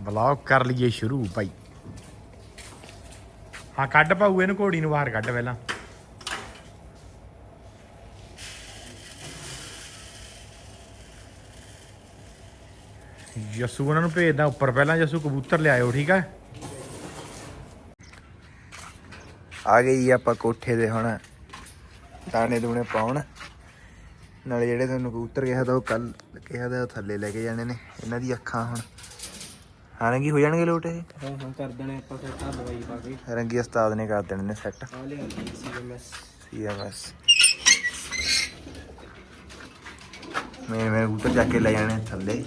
Vlog ਕਰ ਲਈਏ ਸ਼ੁਰੂ ਭਾਈ ਹਾਂ, ਕੱਢ ਪਾਉ ਇਹਨੂੰ ਘੋੜੀ ਨੂੰ ਬਾਹਰ ਕੱਢ ਪਹਿਲਾਂ। ਯਸੂ ਉਹਨਾਂ ਨੂੰ ਭੇਜਦਾ ਉੱਪਰ ਪਹਿਲਾਂ, ਯਸੂ ਕਬੂਤਰ ਲਿਆਇਓ, ਠੀਕ ਹੈ ਆ ਗਈ ਆਪਾਂ ਕੋਠੇ ਦੇ ਹੁਣ, ਦਾਣੇ ਦੂਣੇ ਪਾਉਣ। ਨਾਲੇ ਜਿਹੜੇ ਤੁਹਾਨੂੰ ਕਬੂਤਰ ਕਿਹਾ ਤਾਂ ਉਹ ਕੱਲ ਕਿਹਾ ਤਾਂ ਉਹ ਥੱਲੇ ਲੈ ਕੇ ਜਾਣੇ ਨੇ, ਇਹਨਾਂ ਦੀ ਅੱਖਾਂ ਹੁਣ। ਹਾਰੰਗੀ ਹੋ ਜਾਣਗੇ ਲੋਟ ਇਹ? ਹਾਂ ਹਾਂ ਕਰ ਦੇਣੇ ਆਪਾਂ ਫਿਰ ਤਾਂ ਦਵਾਈ ਪਾ ਕੇ। ਰੰਗੀ ਉਸਤਾਦ ਨੇ ਕਰ ਦੇਣੇ ਨੇ ਸੈੱਟ ਆ ਲਿਆ ਸੀਐਮਐਸ ਸੀਐਮਐਸ ਮੈਂ ਮੈਂ ਕਬੂਤਰ ਚੱਕ ਕੇ ਲੈ ਜਾਣੇ ਥੱਲੇ।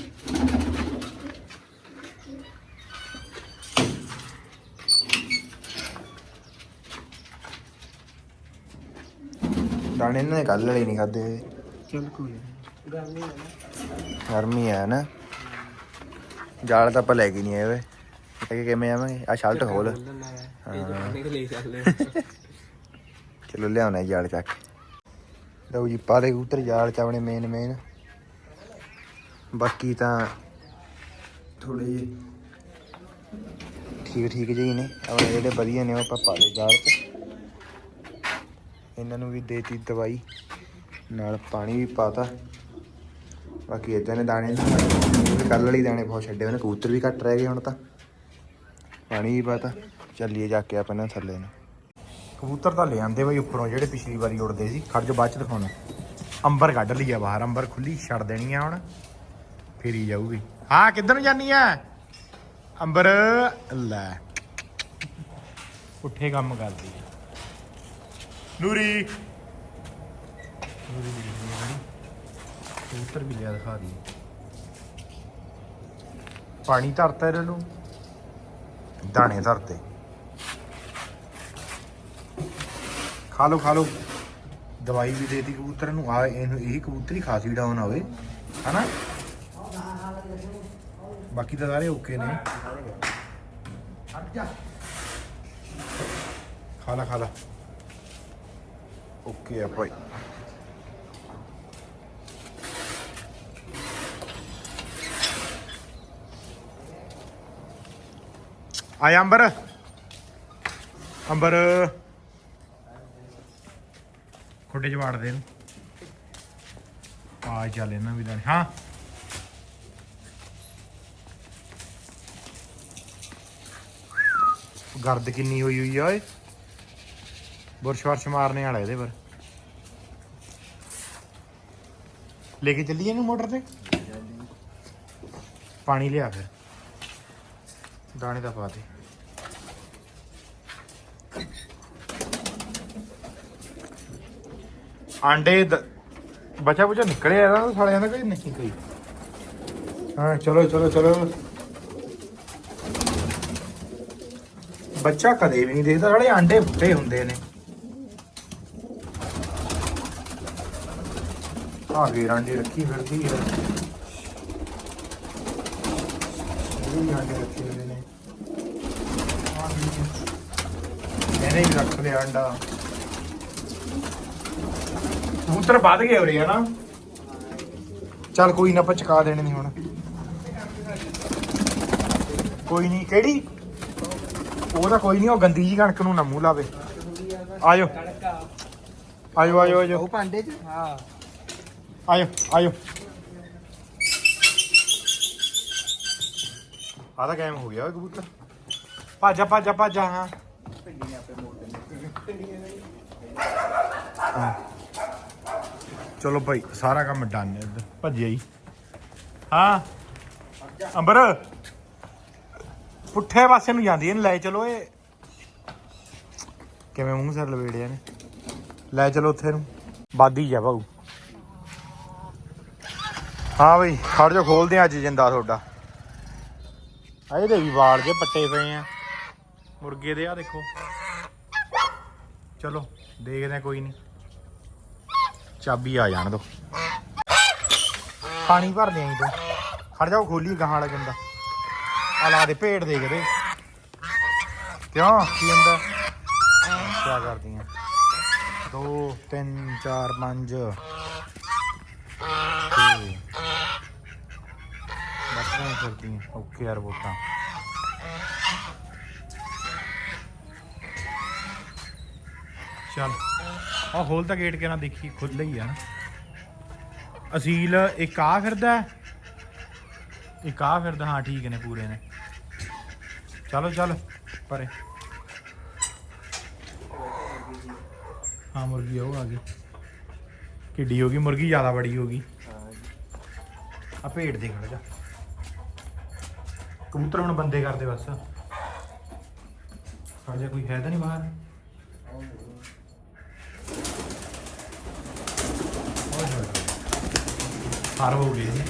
ਦਾਣੇ ਨੇ ਕੱਲ ਵਾਲੇ ਨਹੀਂ ਖਾਦੇ ਚੱਲ ਕੋਈ ਗਰਮੀ ਹੈ ਨਾ। ਗਰਮੀ ਹੈ ਨਾ। ਜਾਲ ਤਾਂ ਆਪਾਂ ਲੈ ਕੇ ਨਹੀਂ ਆਏ ਓਏ। ਕੇ ਕਿਵੇਂ ਆਵਾਂਗੇ? ਆ ਸ਼ਰਟ ਖੋਲ। ਚੱਲੇ ਲਿਆਉਣਾ ਜਾਲ ਚੱਕ। ਲਓ ਜੀ ਪਾਲੇ ਕਬੂਤਰ ਜਾਲ ਚ ਆਪਣੇ ਮੇਨ ਮੇਨ ਬਾਕੀ ਤਾਂ ਥੋੜੇ ਜਿਹੇ ਠੀਕ ਠੀਕ ਜਿਹੇ ਨੇ। ਆਪਣੇ ਜਿਹੜੇ ਵਧੀਆ ਨੇ ਉਹ ਆਪਾਂ ਪਾ ਲਏ ਜਾਲ ਚ। ਇਹਨਾਂ ਨੂੰ ਵੀ ਦੇਤੀ ਦਵਾਈ। ਨਾਲ ਪਾਣੀ ਵੀ ਪਾਤਾ ਬਾਕੀ ਇਦਾਂ ਨੇ ਦਾਣੇ ਕੱਲ ਵਾਲੀ ਦਾਣੇ ਬਹੁਤ ਛੱਡੇ ਉਹਨੇ, ਕਬੂਤਰ ਵੀ ਘੱਟ ਰਹਿ ਗਏ ਹੁਣ ਤਾਂ। ਪਾਣੀ ਵੀ ਪਾਤਾ ਚੱਲੀਏ ਜਾ ਕੇ ਆਪਾਂ ਇਹਨਾਂ ਥੱਲੇ ਨੂੰ। ਕਬੂਤਰ ਤਾਂ ਲੈ ਆਂਦੇ ਬਈ ਉੱਪਰੋਂ, ਜਿਹੜੇ ਪਿਛਲੀ ਵਾਰੀ ਉੜਦੇ ਸੀ। ਖੜ ਬਾਅਦ ਚ ਦਿਖਾਉਣਾ ਅੰਬਰ ਕੱਢ ਲਈ ਆ ਬਾਹਰ, ਅੰਬਰ ਖੁੱਲੀ ਛੱਡ ਦੇਣੀ ਆ ਹੁਣ। ਫੇਰੀ ਜਾਊਗੀ। ਹਾਂ, ਕਿੱਧਰ ਨੂੰ ਜਾਨੀ ਆ? ਅੰਬਰ, ਲੈ। ਉੱਠੇ ਕੰਮ ਕਰਦੀ ਆ। ਨੂਰੀ। ਨੂਰੀ ਕਬੂਤਰ ਵੀ ਲਿਆ ਦਿਖਾ ਦੀ ਪਾਣੀ ਧਰਤਾ ਇਹਨਾਂ ਨੂੰ। ਦਾਣੇ ਧਰਤੇ। ਖਾ ਲਓ ਖਾ ਲਓ। ਦਵਾਈ ਵੀ ਦੇਤੀ ਕਬੂਤਰ ਨੂੰ। ਆ ਇਹਨੂੰ ਇਹੀ ਕਬੂਤਰੀ ਖਾਸੀ ਡਾਊਨ ਹੋਵੇ, ਹਨਾ? ਬਾਕੀ ਤਾਂ ਸਾਰੇ ਓਕੇ ਨੇ। ਖਾ ਲਾ ਖਾ ਲਾ। ਓਕੇ ਆ ਭਾਈ। ਆਇਆ ਅੰਬਰ? ਅੰਬਰ। ਖੁੱਡੇ ਚ ਵਾੜ ਦੇ ਇਹਨੂੰ। ਆ ਚੱਲ ਇਹਨਾਂ ਵੀ ਦਾਣੇ ਹਾਂ। ਗਰਦ ਕਿੰਨੀ ਹੋਈ ਹੋਈ ਆ, ਓਏ। ਬੁਰਸ਼ ਵਰਸ਼ ਮਾਰਨੇ ਵਾਲਾ ਇਹਦੇ ਪਰ। ਲੈ ਕੇ ਚੱਲੀਏ ਇਹਨੂੰ ਮੋਟਰ ਤੇ? ਪਾਣੀ ਲਿਆ ਫਿਰ। ਦਾਣੇ ਦਾ ਪਾ ਦੇ। ਆਂਡੇ ਬਚਾ ਬੁਚਾ ਨਿਕਲਿਆ ਇਹਦਾ ਸਾਲਿਆਂ ਦਾ ਕੋਈ ਨਹੀਂ ਕੋਈ? ਹਾਂ, ਚਲੋ ਚਲੋ ਚਲੋ। ਬੱਚਾ ਕਦੇ ਵੀ ਨਹੀਂ ਦੇਖਦਾ, ਸਾਲੇ ਆਂਡੇ ਫੁੱਟੇ ਹੁੰਦੇ ਨੇ। ਆ ਗਏ ਆਂਡੇ ਰੱਖੀ ਫਿਰਦੀ ਹੈ ਇਹ ਆਂਡੇ ਰੱਖੇ ਹੋਏ ਨੇ ਆਹ ਵੀ ਵੀ ਰੱਖ ਲਿਆ ਅੰਡਾ ਕਬੂਤਰ ਵੱਧ ਗਏ ਉਰੇ ਹਨਾ? ਚੱਲ ਕੋਈ ਨਾ ਆਪਾਂ ਚਕਾ ਦੇਣੇ ਨਹੀਂ ਹੁਣ। ਕੋਈ ਨਹੀਂ ਕਿਹੜੀ? ਉਹ ਤਾਂ ਕੋਈ ਨਹੀਂ ਉਹ ਗੰਦੀ ਜੀ ਕਣਕ ਨੂੰ ਨਾ ਮੂੰਹ ਲਾਵੇ। ਆਜੋ। ਆਜੋ ਆਜੋ ਆਜੋ। ਉਹ ਭਾਂਡੇ ਚ? ਹਾਂ। ਆਜੋ ਆਜੋ। ਆ ਤਾਂ ਹੋ ਗਿਆ ਓਏ ਕਬੂਤਰ। ਭੱਜ ਭੱਜ ਭੱਜ ਹਾਂ ਹਾਂ। ਚਲੋ ਭਾਈ, ਸਾਰਾ ਕੰਮ ਡਨ ਹੈ ਭੱਜਿਆ ਹੀ ਹਾਂ? ਅੰਬਰ? ਪੁੱਠੇ ਪਾਸੇ ਨੂੰ ਜਾਂਦੀ ਇਹਨੂੰ ਲੈ ਚਲੋ ਇਹ। ਕਿਵੇਂ ਮੂੰਹ ਸਿਰ ਲਵੇੜਿਆ ਨੇ ਲੈ ਚਲੋ ਉੱਥੇ ਨੂੰ। ਬਾਦੀ ਜਾ ਭਾਊ। ਹਾਂ ਬਈ ਖੜ ਜਾ ਖੋਲਦੇ ਆ ਅੱਜ ਜਿੰਦਾ ਤੁਹਾਡਾ। ਆ ਇਹਦੇ ਵੀ ਵਾਲ ਜੇ ਪੱਟੇ ਪਏ ਆ। ਮੁਰਗੇ ਦੇ ਆ ਦੇਖੋ। ਚਲੋ, ਦੇਖਦੇ ਆ ਕੋਈ ਨਹੀਂ। ਚਾਬੀ ਆ ਜਾਣ ਦੋ। ਪਾਣੀ ਭਰ ਦੇ ਆਈ ਤੂੰ। ਖੜ ਜਾਓ ਖੋਲੀ ਗਾਹਾਂ ਵਾਲਾ ਜਿੰਦਾ ਆ ਲਾ ਦੇ, ਭੇਡ ਦੇ ਕਦੇ ਕਿਉਂ? ਕੀ ਹੁੰਦਾ? ਕੀ ਕਰਦੀਆਂ? 2 3 4 5 ਬਸ ਨਹੀਂ ਫਿਰਦੀਆਂ, ਓਕੇ ਯਾਰ ਵੋਟਾਂ। ਚੱਲ। ਆ ਖੋਲ ਤਾਂ ਗੇਟ ਕਿਹਨਾਂ ਦੇਖੀ, ਖੁੱਲ੍ਹਾ ਹੀ ਆ ਨਾ। ਅਸੀਲ, ਇੱਕ ਆ ਫਿਰਦਾ ਇੱਕ ਆ ਫਿਰਦਾ, ਹਾਂ, ਠੀਕ ਨੇ ਪੂਰੇ ਨੇ। ਚਲੋ, ਚੱਲ, ਪਰੇ। ਹਾਂ, ਮੁਰਗੀ ਉਹ ਆ ਗਈ। ਕਿੱਡੀ ਹੋ ਗਈ, ਮੁਰਗੀ ਜ਼ਿਆਦਾ ਬੜੀ ਹੋ ਗਈ। ਆ ਭੇਡ ਦੇ ਖੜ ਜਾ। ਕਬੂਤਰ ਹੁਣ ਬੰਦੇ ਕਰਦੇ ਬਸ। ਖੜ ਜਾ, ਕੋਈ ਹੈ ਤਾਂ ਨਹੀਂ ਬਾਹਰ? ਹਾਰ ਹੋ ਗਈ ਜੀ।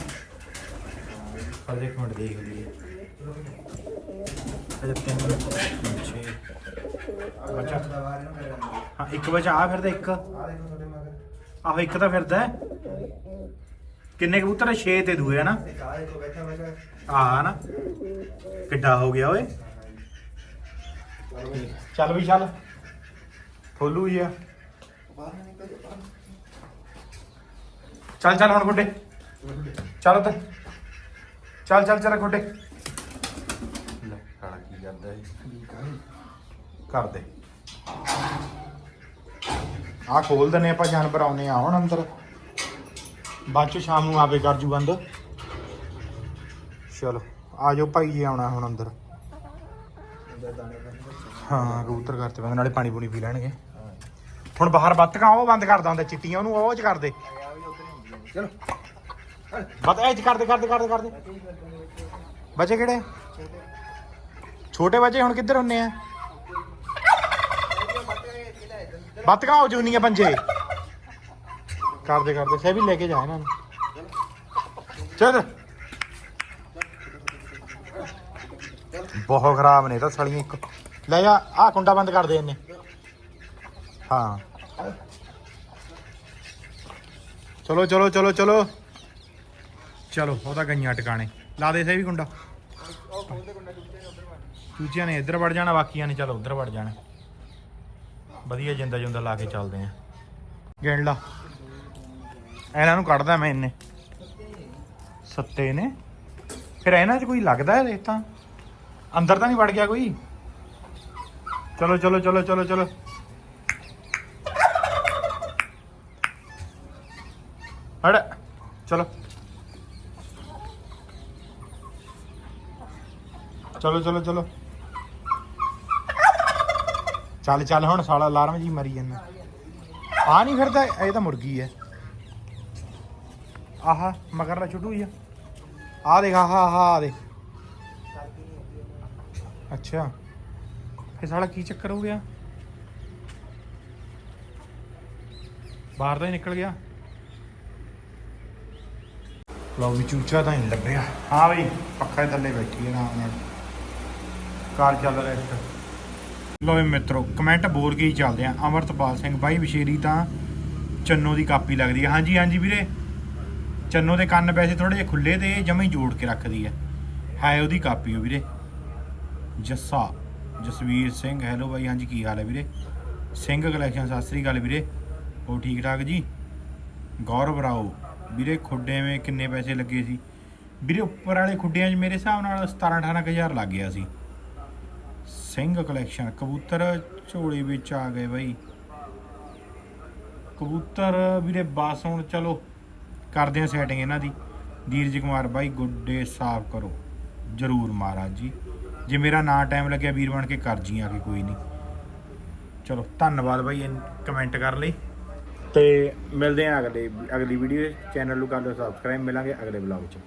ਖੜ ਇੱਕ ਮਿੰਟ ਦੇਖ ਲਈਏ। ਅਜੇ ਤਿੰਨ ਛੇ। ਬੱਚਾ ਹਾਂ, ਇੱਕ ਬੱਚਾ ਆ ਫਿਰਦਾ ਇੱਕ। ਆਹ, ਇੱਕ ਤਾਂ ਫਿਰਦਾ ਕਿੰਨੇ ਕਬੂਤਰ 6 ਤੇ ਦੂਏ, ਹੈ ਨਾ? ਆ ਨਾ? ਕਿੱਡਾ ਹੋ ਗਿਆ, ਓਏ। ਚੱਲ ਵੀ, ਚੱਲ। ਖੋਲੂ ਜੀ ਆ। ਚੱਲ ਚੱਲ ਹੁਣ ਗੁੱਡੇ। ਚੱਲ ਉੱਤੇ ਚੱਲ ਚੱਲ ਚੱਲ ਗੁੱਡੇ ਲੈ ਕਾਲਾ ਕੀ ਕਰਦਾ ਇਹ? ਕਰ ਦੇ ਆ ਖੋਲ ਦਨੇ ਆਪਾਂ ਜਾਨਵਰ ਆਉਨੇ ਆ ਹੁਣ ਅੰਦਰ। ਬਾਅਦ ਚ ਸ਼ਾਮ ਨੂੰ ਆਵੇ ਕਰ ਜੂ ਬੰਦ। ਚਲੋ ਆ ਜਾਓ ਭਾਈ ਜੀ ਆਉਣਾ ਹੁਣ ਅੰਦਰ। ਹਾਂ ਕਬੂਤਰ ਕਰਤੇ ਬੰਦ ਨਾਲੇ ਪਾਣੀ ਪੂਣੀ ਪੀ ਲੈਣਗੇ। ਹੁਣ ਬਾਹਰ ਬੱਤਕਾਂ ਉਹ ਬੰਦ ਕਰਦਾ ਹੁੰਦਾ ਚਿੱਟੀਆਂ ਉਹਨੂੰ ਉਹ ਚ ਕਰ ਦੇ ਚਲੋ। ਬੱਤ ਇਹ ਚ ਕਰ ਦੇ ਕਰ ਦੇ ਬੱਚੇ ਕਿਹੜੇ? ਛੋਟੇ ਬੱਚੇ ਹੁਣ ਕਿੱਧਰ ਹੁੰਨੇ ਆ? ਬੱਤਕਾਂ ਹੋ ਜੂਨੀਆਂ ਪੰਜੇ? ਕਰਦੇ ਕਰਦੇ ਸੇ ਵੀ ਲੈ ਕੇ ਜਾ ਇਹਨਾਂ ਨੂੰ। ਚੱਲ। ਬਹੁਤ ਖਰਾਬ ਨੇ ਤਾਂ ਸੜੀਆਂ ਇੱਕ। ਲੈ ਜਾ ਆਹ ਕੁੰਡਾ ਬੰਦ ਕਰ ਦੇ ਇਹਨੇ। ਹਾਂ। ਚਲੋ ਚਲੋ ਚਲੋ ਚਲੋ। ਚਲੋ, ਉਹਦਾ ਗਈਆਂ ਟਿਕਾਣੇ। ਲਾ ਦੇ ਸੇ ਵੀ ਕੁੰਡਾ ਚੂਚਿਆਂ ਨੇ ਇੱਧਰ ਵੜ ਜਾਣਾ, ਬਾਕੀਆਂ ਨੇ ਚਲੋ ਉੱਧਰ ਵੜ ਜਾਣਾ। ਵਧੀਆ ਜਿੰਦਾ ਜੁੰਦਾ ਲਾ ਕੇ ਚੱਲਦੇ ਆ। ਗਿਣ ਲਾ। ਇਹਨਾਂ ਨੂੰ ਕੱਢਦਾ ਮੈਂ ਇੰਨੇ। ਸੱਤੇ ਨੇ। ਫਿਰ ਇਹਨਾਂ 'ਚ ਕੋਈ ਲੱਗਦਾ ਹੈ ਇਹ ਤਾਂ? ਅੰਦਰ ਤਾਂ ਨਹੀਂ ਵੜ ਗਿਆ ਕੋਈ? ਚਲੋ ਚਲੋ ਚਲੋ ਚਲੋ ਚਲੋ ਹੜ ਚਲੋ ਚਲੋ ਚਲੋ ਚਲੋ। ਚੱਲ ਚੱਲ, ਹੁਣ ਸਾਲਾ ਅਲਾਰਮ ਜੀ ਮਰੀ ਜਾਂਦਾ। ਆ ਨਹੀਂ ਫਿਰਦਾ, ਇਹ ਤਾਂ ਮੁਰਗੀ ਹੈ ਆਹਾ, ਮਗਰ ਦਾ ਛੁੱਟੂ ਹੀ ਆ। ਆ ਦੇਖ, ਆਹਾ ਆਹਾ, ਆ ਦੇ ਅੱਛਾ। ਇਹ ਸਾਲਾ ਕੀ ਚੱਕਰ ਹੋ ਗਿਆ? ਬਾਹਰ ਦਾ ਹੀ ਨਿਕਲ ਗਿਆ। ਲਓ ਵੀ ਚੂਚਾ ਤਾਂ ਹੀ ਲੱਭਿਆ। ਹਾਂ ਬਈ, ਪੱਖਾ ਥੱਲੇ ਬੈਠੀ ਹੈ ਆਰਾਮ ਨਾਲ। ਕਾਰ ਚੱਲ ਰਿਹਾ ਇੱਕ ਲਓ ਵੀ ਮਿੱਤਰੋ ਕਮੈਂਟ ਬੋਰ ਕੇ ਹੀ ਚੱਲਦੇ ਆ ਅਮਰਤਪਾਲ ਸਿੰਘ ਬਾਈ ਵਿਸ਼ੇਰੀ ਤਾਂ ਚੰਨੋ ਦੀ ਕਾਪੀ ਲੱਗਦੀ ਹੈ। ਹਾਂਜੀ ਹਾਂਜੀ ਵੀਰੇ। ਚੰਨੋ ਦੇ ਕੰਨ ਪੈਸੇ ਥੋੜੇ ਜਿਹਾ ਖੁੱਲੇ ਤੇ ਜਮੇ ਜੋੜ ਕੇ ਰੱਖਦੀ ਹੈ। ਹੈ ਉਹਦੀ ਕਾਪੀ ਉਹ ਵੀਰੇ। ਜੱਸਾ, ਜਸਵੀਰ ਸਿੰਘ। ਹੈਲੋ ਬਾਈ, ਹਾਂਜੀ, ਕੀ ਹਾਲ ਹੈ ਵੀਰੇ? ਸਿੰਘ ਕਲੈਕਸ਼ਨ ਸਤਿ ਸ੍ਰੀ ਅਕਾਲ ਵੀਰੇ। ਹੋ ਠੀਕ ਠਾਕ ਜੀ? ਗੌਰਵ ਰਾਓ, ਵੀਰੇ ਖੁੱਡੇ ਵਿੱਚ ਕਿੰਨੇ ਪੈਸੇ ਲੱਗੇ ਸੀ? ਵੀਰੇ ਉੱਪਰ ਵਾਲੇ ਖੁੱਡਿਆਂ 'ਚ ਮੇਰੇ ਹਿਸਾਬ ਨਾਲ 17 18000 ਲੱਗ ਗਿਆ ਸੀ। ਸਿੰਘ ਕਲੈਕਸ਼ਨ ਕਬੂਤਰ ਝੋਲੇ ਵਿੱਚ ਆ ਗਏ ਬਾਈ। ਕਬੂਤਰ ਵੀਰੇ ਬਸ ਹੁਣ ਚਲੋ, ਕਰਦੇ ਆ ਸੈਟਿੰਗ ਇਹਨਾਂ ਦੀ। ਧੀਰਜ ਕੁਮਾਰ ਬਾਈ, ਗੁੱਡੇ ਸਾਫ਼ ਕਰੋ। ਜਰੂਰ ਮਹਾਰਾਜ ਜੀ। ਜੇ ਮੇਰਾ ਨਾ ਟਾਈਮ ਲੱਗਿਆ, ਵੀਰ ਬਣ ਕੇ ਕਰ ਜੀ ਆ ਕੇ, ਕੋਈ ਨਹੀਂ। ਚਲੋ, ਧੰਨਵਾਦ ਬਾਈ ਕਮੈਂਟ ਕਰ ਲਈ। ਤੇ ਮਿਲਦੇ ਆ ਅਗਲੇ, ਅਗਲੀ ਵੀਡੀਓ ਚੈਨਲ ਨੂੰ ਕਰ ਲਓ ਸਬਸਕ੍ਰਾਈਬ ਮਿਲਾਂਗੇ ਅਗਲੇ ਵਲੌਗ 'ਚ।